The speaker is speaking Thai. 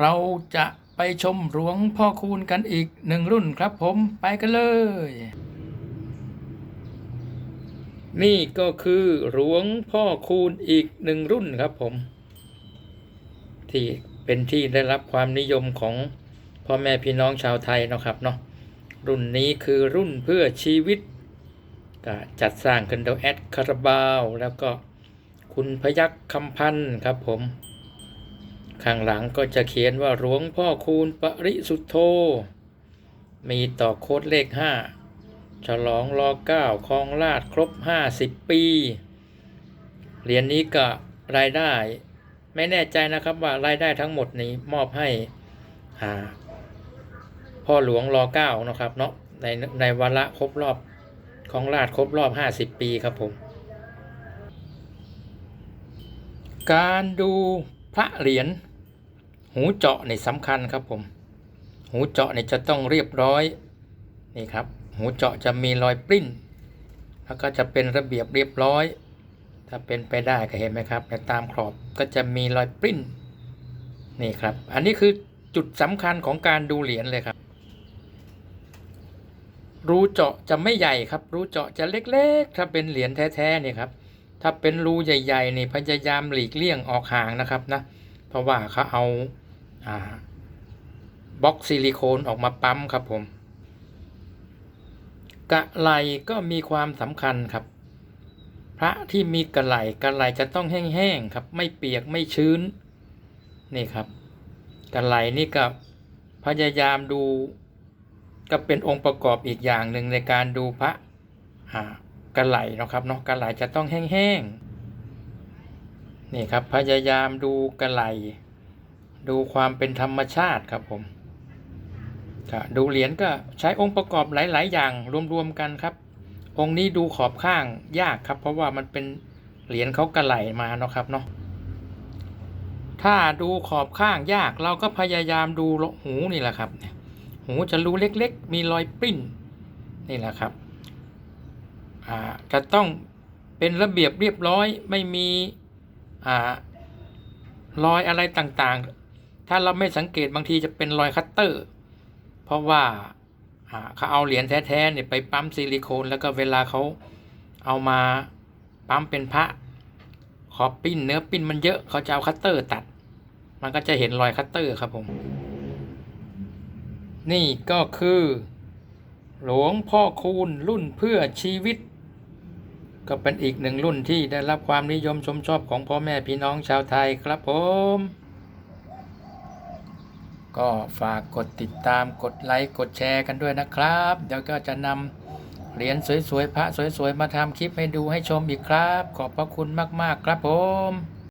เราจะไปชมหลวงพ่อคูณกันอีกหนึ่งรุ่นครับผมไปกันเลย นี่ก็คือหลวงพ่อคูณอีกหนึ่งรุ่นครับผม ที่เป็นที่ได้รับความนิยมของพ่อแม่พี่น้องชาวไทยนะครับเนาะรุ่นนี้คือรุ่นเพื่อชีวิตก็จัดสร้างกันโดยแอดคาราบาว แล้วก็คุณพยัคฆ์คำพันธ์ครับผม ข้างหลังก็จะเขียนว่าหลวงพ่อคูณปริสุทธโธ มีต่อโค้ดเลข 5 ฉลองรอเก้าคลองลาดครบ 50 ปี เหรียญนนี้ก็รายได้ ไม่แน่ใจนะครับว่ารายได้ทั้งหมดนี้มอบให้อ่าพ่อหลวงรอเก้านะครับเนาะในในวาระครบรอบของราชครบรอบ 50 ปีครับผม การดูพระเหรียญ หูเจาะนี่สำคัญครับผม หูเจาะนี่จะต้องเรียบร้อยนี่ครับ หูเจาะจะมีรอยปริ้น แล้วก็จะเป็นระเบียบเรียบร้อย ถ้าเป็นไปได้ก็เห็นไหมครับในตามขอบก็จะมีรอยปริ้นนี่ครับ อันนี้คือจุดสำคัญของการดูเหรียญเลยครับ รูเจาะจะไม่ใหญ่ครับ รูเจาะจะเล็กๆ ถ้าเป็นเหรียญแท้ๆนี่ครับ ถ้าเป็นรูใหญ่ๆนี่พยายามหลีกเลี่ยงออกห่างนะครับนะ เพราะว่าเขาเอา บล็อกซิลิโคนออกมาปั๊มครับผมกระไหลก็มีความสำคัญครับ พระที่มีกระไหลกระไหลจะต้องแห้งๆครับ ไม่เปียกไม่ชื้น นี่ครับกระไหลนี่ก็พยายามดู ก็เป็นองค์ประกอบอีกอย่างหนึ่งในการดูพระกระไหลนะครับเนาะกระไหลจะต้องแห้งๆนี่ครับพยายามดูกระไหล ดูความเป็นธรรมชาติครับผมดูเหรียญก็ใช้องค์ประกอบหลาย ๆ อย่างรวม ๆ กันครับ องค์นี้ดูขอบข้างยากครับ เพราะว่ามันเป็นเหรียญเขากระไหลมาเนาะครับเนาะถ้าดูขอบข้างยากเราก็พยายามดูหูนี่แหละครับหูจะรูเล็ก ๆ มีรอยปิ้นนี่แหละครับจะต้องเป็นระเบียบเรียบร้อยไม่มีอรอยอะไรต่างๆ ถ้าเราไม่สังเกตบางทีจะเป็นรอยคัตเตอร์ เพราะว่าเขาเอาเหรียญแท้ๆเนี่ยไปปั๊มซิลิโคน แล้วก็เวลาเขาเอามาปั๊มเป็นพระขอบปิ้นเนื้อปิ้นมันเยอะเขาจะเอาคัตเตอร์ตัด มันก็จะเห็นรอยคัตเตอร์ครับผม นี่ก็คือ หลวงพ่อคูณรุ่นเพื่อชีวิต ก็เป็นอีกหนึ่งรุ่นที่ได้รับความนิยมชมชอบของพ่อแม่พี่น้องชาวไทยครับผม ก็ฝากกดติดตามกดไลค์กดแชร์กันด้วยนะครับ เดี๋ยวก็จะนำเหรียญสวยๆพระสวยๆมาทำคลิปให้ดูให้ชมอีกครับ ขอบพระคุณมากๆครับผม